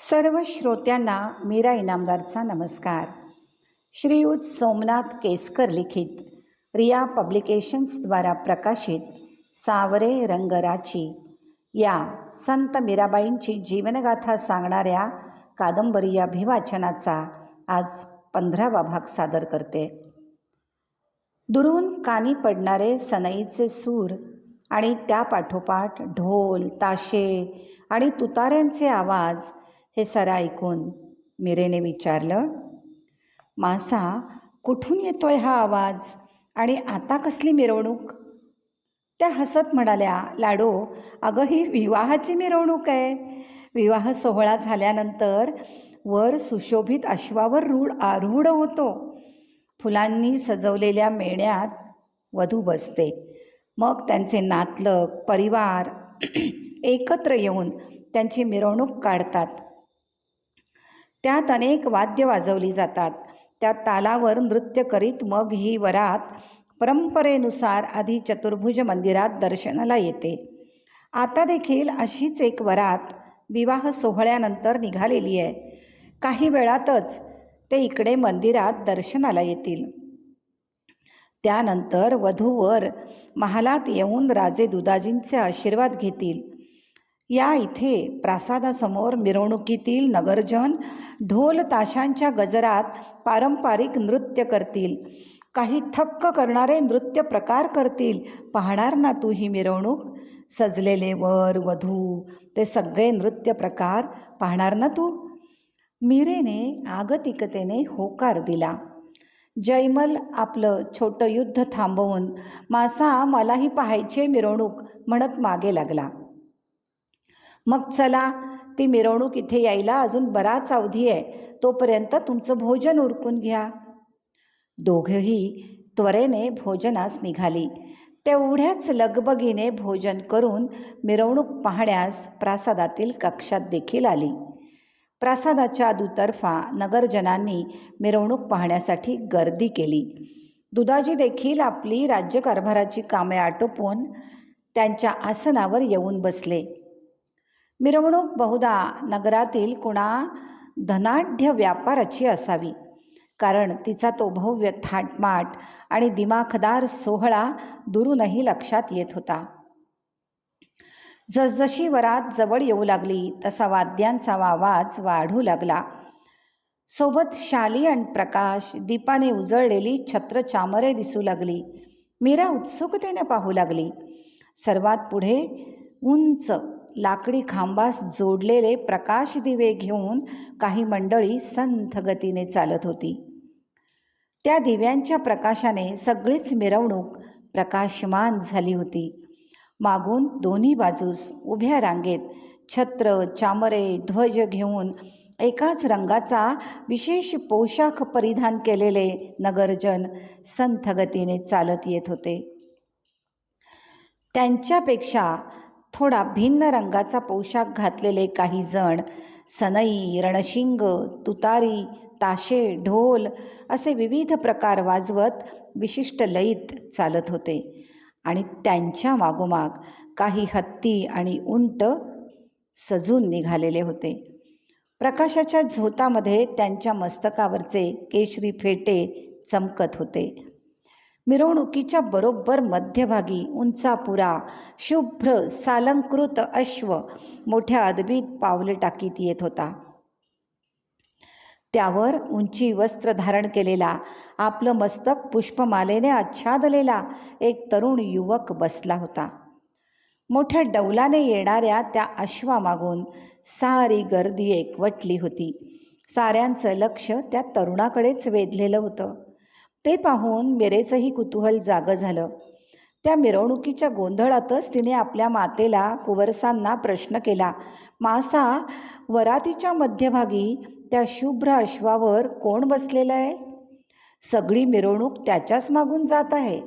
सर्व श्रोत्यांना मीरा इनामदारचा नमस्कार. श्रीयुत सोमनाथ केसकर लिखित रिया पब्लिकेशन्सद्वारा प्रकाशित सावरे रंगराची या संत मीराबाईंची जीवनगाथा सांगणाऱ्या कादंबरी या अभिवाचनाचा आज पंधरावा भाग सादर करते. दुरून कानी पडणारे सनईचे सूर आणि त्या पाठोपाठ ढोल ताशे आणि तुताऱ्यांचे आवाज हे सारं ऐकून मिरेने विचारलं मासा कुठून येतोय हा आवाज? आणि आता कसली मिरवणूक? त्या हसत म्हणाल्या लाडो अगं ही विवाहाची मिरवणूक आहे. विवाह सोहळा झाल्यानंतर वर सुशोभित अश्वावर रूढ आरूढ होतो. फुलांनी सजवलेल्या मेण्यात वधू बसते. मग त्यांचे नातलग परिवार एकत्र येऊन त्यांची मिरवणूक काढतात. त्यात अनेक वाद्य वाजवली जातात. त्या तालावर नृत्य करीत मग ही वरात परंपरेनुसार आधी चतुर्भुज मंदिरात दर्शनाला येते. आता देखील अशीच एक वरात विवाह सोहळ्यानंतर निघालेली आहे. काही वेळातच ते इकडे मंदिरात दर्शनाला येतील. त्यानंतर वधूवर महालात येऊन राजे दुदाजींचे आशीर्वाद घेतील. या इथे प्रासादासमोर मिरवणुकीतील नगरजन ढोल ताशांच्या गजरात पारंपरिक नृत्य करतील. काही थक्क करणारे नृत्य प्रकार करतील. पाहणार ना तू ही मिरवणूक? सजलेले वर वधू ते सगळे नृत्य प्रकार पाहणार ना तू? मिरेने आगतिकतेने होकार दिला. जयमल आपलं छोटं युद्ध थांबवून मासा मलाही पाहायचे मिरवणूक म्हणत मागे लागला. मग चला ती मिरवणूक इथे यायला अजून बराच अवधी आहे. तोपर्यंत तुमचं भोजन उरकून घ्या. दोघंही त्वरेने भोजनास निघाली. तेवढ्याच लगबगीने भोजन करून मिरवणूक पाहण्यास प्रासादातील कक्षात देखील आली. प्रासादाच्या दुतर्फा नगरजनांनी मिरवणूक पाहण्यासाठी गर्दी केली. दुधाजी देखील आपली राज्यकारभाराची कामे आटोपून त्यांच्या आसनावर येऊन बसले. मिरवणूक बहुधा नगरातील कुणा धनाढ्य व्यापाराची असावी. कारण तिचा तो भव्य थाटमाट आणि दिमाखदार सोहळा दुरूनही लक्षात येत होता. जसजशी वरात जवळ येऊ लागली तसा वाद्यांचा आवाज वाढू लागला. सोबत शाली आणि प्रकाश दीपाने उजळलेली छत्र चामरे दिसू लागली. मीरा उत्सुकतेने पाहू लागली. सर्वात पुढे उंच लाकडी खांबास जोडलेले प्रकाश दिवे घेऊन काही मंडळी संथ गतीने चालत होती. त्या दिव्यांच्या प्रकाशाने सगळीच मिरवणूक प्रकाशमान झाली होती. मागून दोन्ही बाजूस उभ्या रांगेत छत्र चामरे ध्वज घेऊन एकाच रंगाचा विशेष पोशाख परिधान केलेले नगरजन संथ गतीने चालत येत होते. त्यांच्यापेक्षा थोडा भिन्न रंगाचा पोशाख घातलेले काही जण सनई रणशिंग तुतारी ताशे ढोल असे विविध प्रकार वाजवत विशिष्ट लयीत चालत होते. आणि त्यांच्या मागोमाग काही हत्ती आणि उंट सजून निघालेले होते. प्रकाशाच्या झोतामध्ये त्यांच्या मस्तकावरचे केशरी फेटे चमकत होते. मिरवणुकीच्या बरोबर मध्यभागी उंचापुरा शुभ्र सालंकृत अश्व मोठ्या अदबीत पावले टाकीत येत होता. त्यावर उंची वस्त्र धारण केलेला आपलं मस्तक पुष्पमालेने आच्छादलेला एक तरुण युवक बसला होता. मोठ्या डौलाने येणाऱ्या त्या अश्वामागून सारी गर्दी एकवटली होती. साऱ्यांचं लक्ष त्या तरुणाकडेच वेधलेलं होतं. ते पाहून मेरेचंही कुतूहल जागं झालं. त्या मिरवणुकीच्या गोंधळातच तिने आपल्या मातेला कुवरसांना प्रश्न केला मासा वरातीच्या मध्यभागी त्या शुभ्र अश्वावर कोण बसलेलं आहे? सगळी मिरवणूक त्याच्याच मागून जात आहे.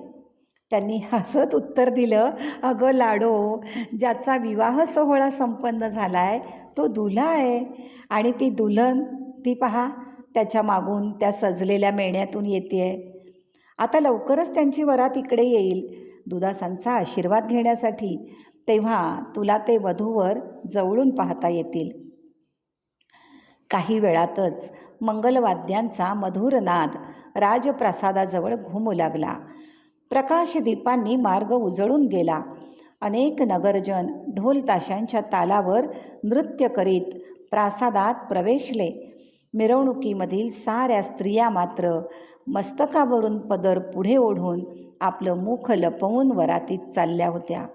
त्यांनी हसत उत्तर दिलं अगं लाडो ज्याचा विवाह सोहळा संपन्न झाला आहे तो दुल्हा आहे आणि ती दुल्हन ती पहा त्याच्या मागून त्या सजलेल्या मेण्यातून येते आहे आता लवकरच त्यांची वरात इकडे येईल. दुदासांचा आशीर्वाद घेण्यासाठी तेव्हा तुला ते वधूवर जवळून पाहता येतील. काही वेळातच मंगलवाद्यांचा मधुर नाद राजप्रासादाजवळ घुमू लागला. प्रकाशदीपांनी मार्ग उजळून गेला. अनेक नगरजन ढोलताशांच्या तालावर नृत्य करीत प्रासादात प्रवेशले. मिरवणुकीमधील साऱ्या स्त्रिया मात्र मस्तकावरून पदर पुढे ओढून आपलं मुख लपवून वरातीत चालल्या होत्या.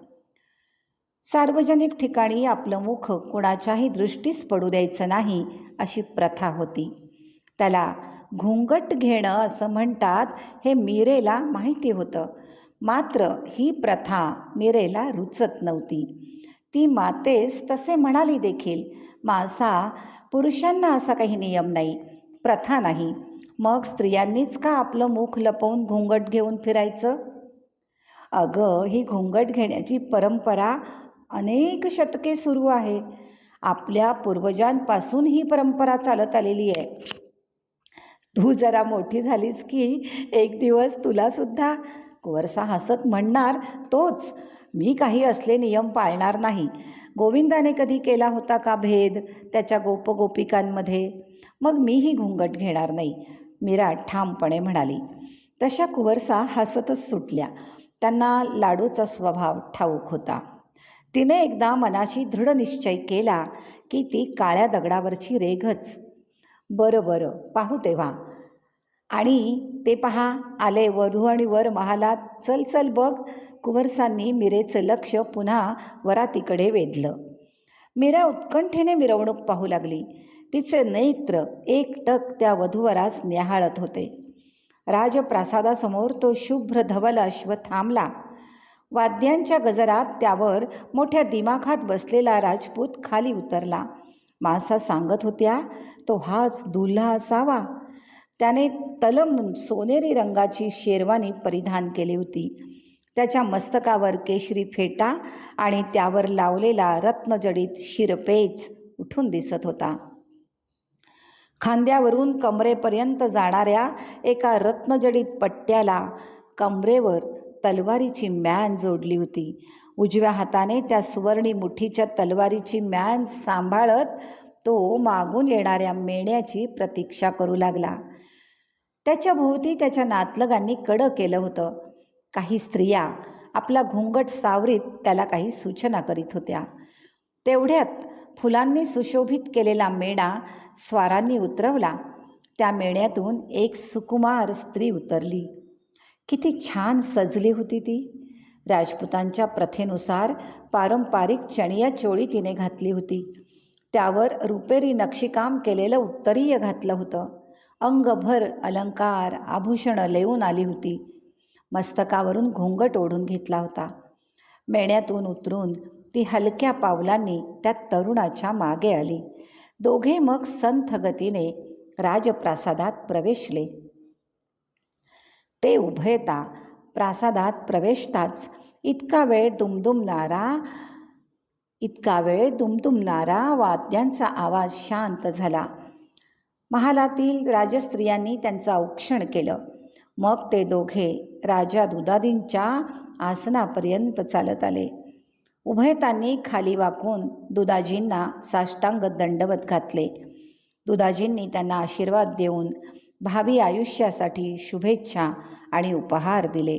सार्वजनिक ठिकाणी आपलं मुख कुणाच्याही दृष्टीस पडू द्यायचं नाही अशी प्रथा होती. त्याला घुंगट घेणं असं म्हणतात हे मीरेला माहिती होतं. मात्र ही प्रथा मीरेला रुचत नव्हती. ती मातेस तसे म्हणाली देखील मासा पुरुषांना असा काही नियम नाही प्रथा नाही. मग स्त्रियांनीच का आपलं मुख लपवून घुंगट घेऊन फिरायचं? अगं ही घुंगट घेण्याची परंपरा अनेक शतके सुरू आहे. आपल्या पूर्वजांपासून ही परंपरा चालत आलेली आहे. तू जरा मोठी झालीस की एक दिवस तुलासुद्धा. कुवरसा हसत म्हणणार तोच. मी काही असले नियम पाळणार नाही. गोविंदाने कधी केला होता का भेद त्याच्या गोपगोपिकांमध्ये? मग मीही घुंगट घेणार नाही मीरा ठामपणे म्हणाली. तशा कुवरसा हसतच सुटल्या. त्यांना लाडूचा स्वभाव ठाऊक होता. तिने एकदा मनाशी दृढ निश्चय केला की ती काळ्या दगडावरची रेघच. बरं बरं पाहू तेव्हा. आणि ते पहा आले वधू आणि वर महालात चल चल बघ. कुंवरसांनी मिरेचं लक्ष पुन्हा वरातीकडे वेधलं. मीरा उत्कंठेने मिरवणूक पाहू लागली. तिचे नेत्र एकटक त्या वधूवरास न्याहाळत होते. राजप्रासादासमोर तो शुभ्र धवल अश्व थांबला. वाद्यांच्या गजरात त्यावर मोठ्या दिमाखात बसलेला राजपूत खाली उतरला. मासा सांगत होत्या तो हाच दुल्हा असावा. त्याने तलम सोनेरी रंगाची शेरवानी परिधान केली होती. त्याच्या मस्तकावर केशरी फेटा आणि त्यावर लावलेला रत्नजडित शिरपेच उठून दिसत होता. खांद्यावरून कमरेपर्यंत जाणाऱ्या एका रत्नजडित पट्ट्याला कमरेवर तलवारीची मॅन जोडली होती. उजव्या हाताने त्या सुवर्णी मुठीच्या तलवारीची मॅन सांभाळत तो मागून येणाऱ्या मेण्याची प्रतीक्षा करू लागला. त्याच्या भोवती त्याच्या नातलगांनी कडं केलं होतं. काही स्त्रिया आपला घुंगट सावरीत त्याला काही सूचना करीत होत्या. तेवढ्यात फुलांनी सुशोभित केलेला मेणा स्वारांनी उतरवला. त्या मेण्यातून एक सुकुमार स्त्री उतरली. किती छान सजली होती ती. राजपुतांच्या प्रथेनुसार पारंपरिक चणिया चोळी तिने घातली होती. त्यावर रुपेरी नक्षीकाम केलेलं उत्तरीय घातलं होतं. अंगभर अलंकार आभूषणं लेऊन आली होती. मस्तकावरून घोंगट ओढून घेतला होता. मेण्यातून उतरून ती हलक्या पावलांनी त्या तरुणाच्या मागे आली. दोघे मग संथ गतीने राजप्रासादात प्रवेशले. ते उभयता प्रासादात प्रवेशताच. इतका वेळ दुमदुमणारा इतका वेळ दुमदुमणारा वाद्यांचा आवाज शांत झाला. महालातील राजस्त्रियांनी त्यांचं औक्षण केलं. मग ते दोघे राजा दुदादींच्या आसनापर्यंत चालत आले. उभयतांनी खाली वाकून दुदाजींना साष्टांग दंडवत घातले. दुदाजींनी त्यांना आशीर्वाद देऊन भावी आयुष्यासाठी शुभेच्छा आणि उपहार दिले.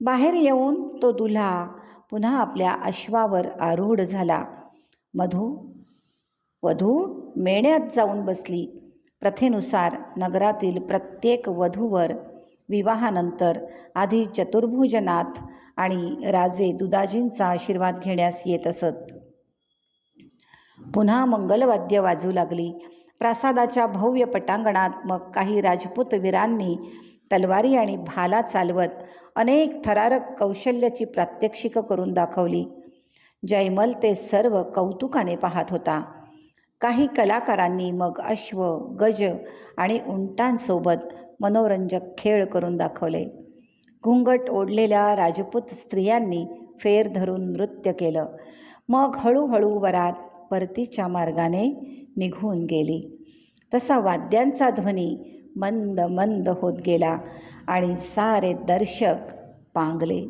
बाहेर येऊन तो दुल्हा पुन्हा आपल्या अश्वावर आरूढ झाला. मधू वधू मेण्यात जाऊन बसली. प्रथेनुसार नगरातील प्रत्येक वधूवर विवाहानंतर आधी चतुर्भुजनाथ आणि राजे दुदाजींचा आशीर्वाद घेण्यास येत असत. पुन्हा मंगलवाद्य वाजू लागली. प्रासादाच्या भव्य पटांगणात मग काही राजपूत वीरांनी तलवारी आणि भाला चालवत अनेक थरारक कौशल्याची प्रात्यक्षिकं करून दाखवली. जयमल ते सर्व कौतुकाने पाहत होता. काही कलाकारांनी मग अश्व गज आणि उंटांसोबत मनोरंजक खेळ करून दाखवले. घुंगट ओढलेल्या राजपूत स्त्रियांनी फेर धरून नृत्य केलं. मग हळूहळू वरात परतीच्या मार्गाने निघून गेली. तसा वाद्यांचा ध्वनी मंद मंद होत गेला आणि सारे दर्शक पांगले.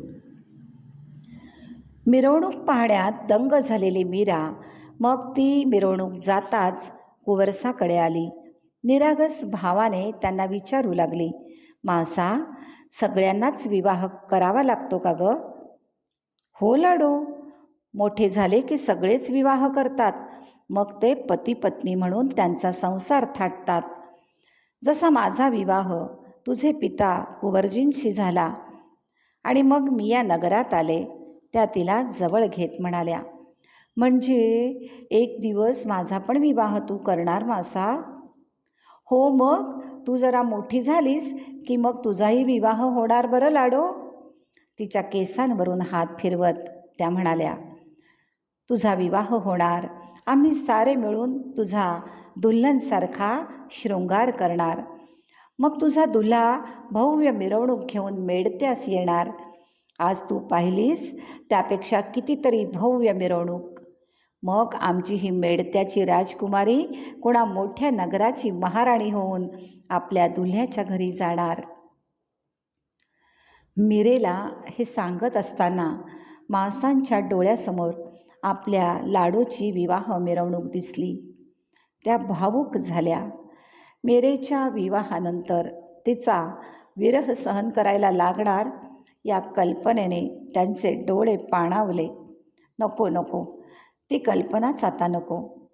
मिरवणूक पाहण्यात दंग झालेली मीरा मग ती मिरवणूक जाताच कुवरसाकडे आली. निरागस भावाने त्यांना विचारू लागली मासा सगळ्यांनाच विवाह करावा लागतो का ग? हो लाडो मोठे झाले की सगळेच विवाह करतात मग ते पती पत्नी म्हणून त्यांचा संसार थाटतात. जसा माझा विवाह तुझे पिता कुवरजींशी झाला आणि मग मी या नगरात आले त्या तिला जवळ घेत म्हणाल्या म्हणजे एक दिवस माझा पण विवाह तू करणार मासा. हो मग तू जरा मोठी झालीस की मग तुझाही विवाह होणार बरं लाडो? तिच्या केसांवरून हात फिरवत त्या म्हणाल्या तुझा विवाह होणार. आम्ही सारे मिळून तुझा दुल्हनसारखा शृंगार करणार. मग तुझा दुल्हा भव्य मिरवणूक घेऊन मेडत्यास येणार. आज तू पाहिलीस त्यापेक्षा कितीतरी भव्य मिरवणूक मग आमची ही मेडत्याची राजकुमारी कोणा मोठ्या नगराची महाराणी होऊन आपल्या दुल्ह्याच्या घरी जाणार. मिरेला हे सांगत असताना मासांच्या डोळ्यासमोर आपल्या लाडोची विवाह मिरवणूक दिसली. त्या भावूक झाल्या. मेरेच्या विवाहानंतर तिचा विरह सहन करायला लागणार या कल्पनेने त्यांचे डोळे पाणावले. नको नको ती कल्पनाच आता नको.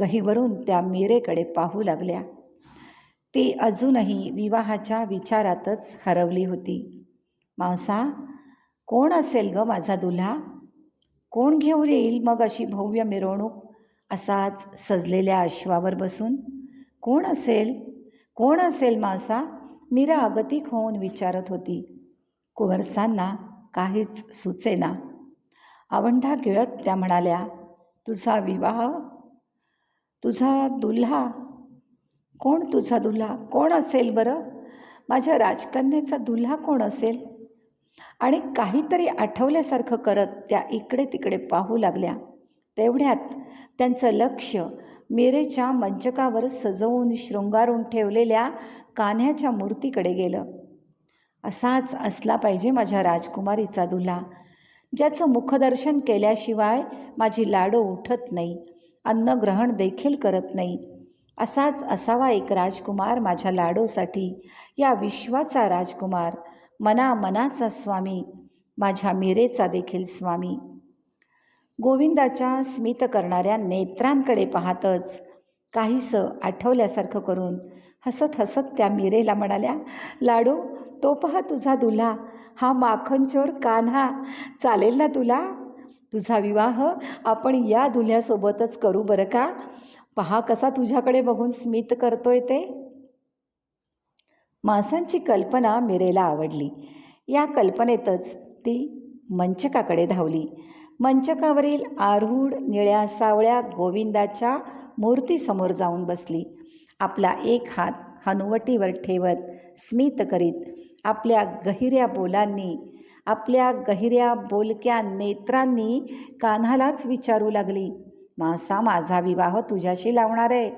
गहीवरून त्या मीरेकडे पाहू लागल्या. ती अजूनही विवाहाच्या विचारातच हरवली होती. मावसा कोण असेल ग माझा दुल्हा? कोण घेऊन येईल मग अशी भव्य मिरवणूक असाच सजलेल्या अश्वावर बसून? कोण असेल? कोण असेल मासा मीरा अगतिक होऊन विचारत होती. कुवरसांना काहीच सुचेना. आवंढा गिळत त्या म्हणाल्या तुझा विवाह तुझा दुल्हा. कोण तुझा दुल्हा? कोण असेल बरं? माझ्या राजकन्याचा दुल्हा कोण असेल? आणि काहीतरी आठवल्यासारखं करत त्या इकडे तिकडे पाहू लागल्या. तेवढ्यात त्यांचं लक्ष मेरेच्या मंचकावर सजवून शृंगारून ठेवलेल्या कान्ह्याच्या मूर्तीकडे गेलं. असाच असला पाहिजे माझ्या राजकुमारीचा दुल्हा. ज्याचं मुखदर्शन केल्याशिवाय माझी लाडो उठत नाही अन्न ग्रहण देखील करत नाही. असाच असावा एक राजकुमार माझ्या लाडोसाठी. या विश्वाचा राजकुमार मना मनाचा स्वामी माझ्या मिरेचा देखील स्वामी. गोविंदाच्या स्मित करणाऱ्या नेत्रांकडे पाहतच काहीसं आठवल्यासारखं करून हसत हसत त्या मिरेला म्हणाल्या लाडू तो पहा तुझा दुल्हा. हा माखनचोर कान्हा. चालेल ना तुला? तुझा विवाह आपण या दुल्ह्यासोबतच करू बरं का? पहा कसा तुझ्याकडे बघून स्मित करतोय ते. मासांची कल्पना मिरेला आवडली. या कल्पनेतच ती मंचकाकडे धावली. मंचकावरील आरूढ निळ्या सावळ्या गोविंदाच्या मूर्तीसमोर जाऊन बसली. आपला एक हात हनुवटीवर ठेवत स्मित करीत आपल्या गहिऱ्या बोलांनी आपल्या गहिऱ्या बोलक्या नेत्रांनी कान्हालाच विचारू लागली. मासा माझा विवाह तुझ्याशी लावणार आहे.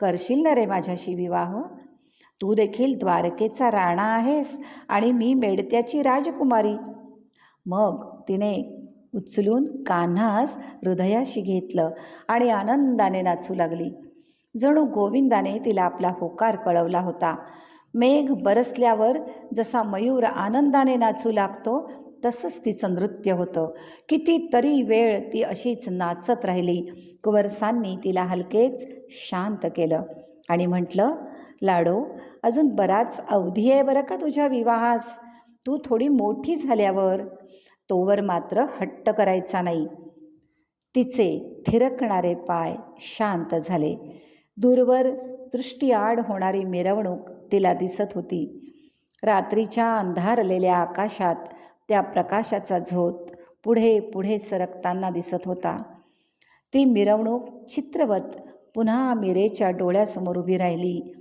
करशील ना रे माझ्याशी विवाह? तू देखील द्वारकेचा राणा आहेस आणि मी मेडत्याची राजकुमारी. मग तिने उचलून कान्हास हृदयाशी घेतलं आणि आनंदाने नाचू लागली. जणू गोविंदाने तिला आपला होकार कळवला होता. मेघ बरसल्यावर जसा मयूर आनंदाने नाचू लागतो तसंच तिचं नृत्य होतं. कितीतरी वेळ ती अशीच नाचत राहिली. कुवरसांनी तिला हलकेच शांत केलं आणि म्हटलं लाडो अजून बराच अवधी आहे बरं का तुझ्या विवाहास? तू थोडी मोठी झाल्यावर तोवर मात्र हट्ट करायचा नाही. तिचे थिरकणारे पाय शांत झाले. दूरवर दृष्टीआड होणारी मिरवणूक तिला दिसत होती. रात्रीच्या अंधारलेल्या आकाशात त्या प्रकाशाचा झोत पुढे पुढे सरकताना दिसत होता. ती मिरवणूक चित्रवत पुन्हा मिरेच्या डोळ्यासमोर उभी राहिली.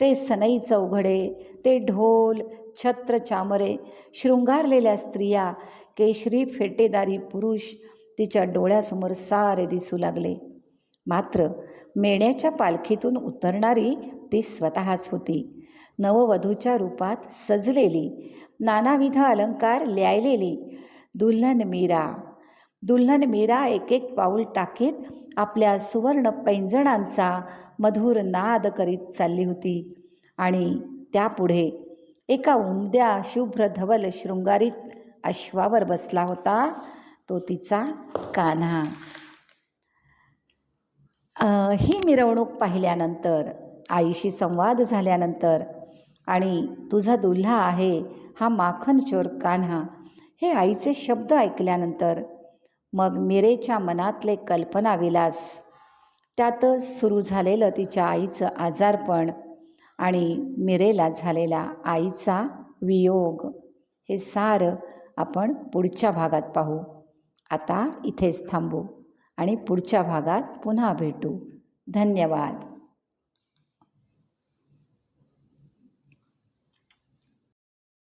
ते सनई चौघडे ते ढोल छत्र चामरे शृंगारलेल्या स्त्रिया केशरी फेटेदारी पुरुष तिच्या डोळ्यासमोर सारे दिसू लागले. मात्र मेण्याच्या पालखीतून उतरणारी ती स्वतःच होती. नववधूच्या रूपात सजलेली नानाविध अलंकार ल्यायलेली. दुल्हन मीरा दुल्हन मीरा एक एक पाऊल टाकीत आपल्या सुवर्ण पैंजणांचा मधुर नाद करीत चालली होती. आणि त्यापुढे एका उमद्या शुभ्र धवल शृंगारीत अश्वावर बसला होता तो तिचा कान्हा. ही मिरवणूक पाहिल्यानंतर आईशी संवाद झाल्यानंतर आणि तुझा दुल्हा आहे हा माखनचोर कान्हा. हे आईचे शब्द ऐकल्यानंतर मग मिरेच्या मनातले कल्पनाविलास त्यातच सुरू झालेलं तिच्या आईचं आजारपण आणि मिरेला झालेला आईचा वियोग. हे सारं आपण पुढच्या भागात पाहू. आता इथेच थांबू आणि पुढच्या भागात पुन्हा भेटू. धन्यवाद.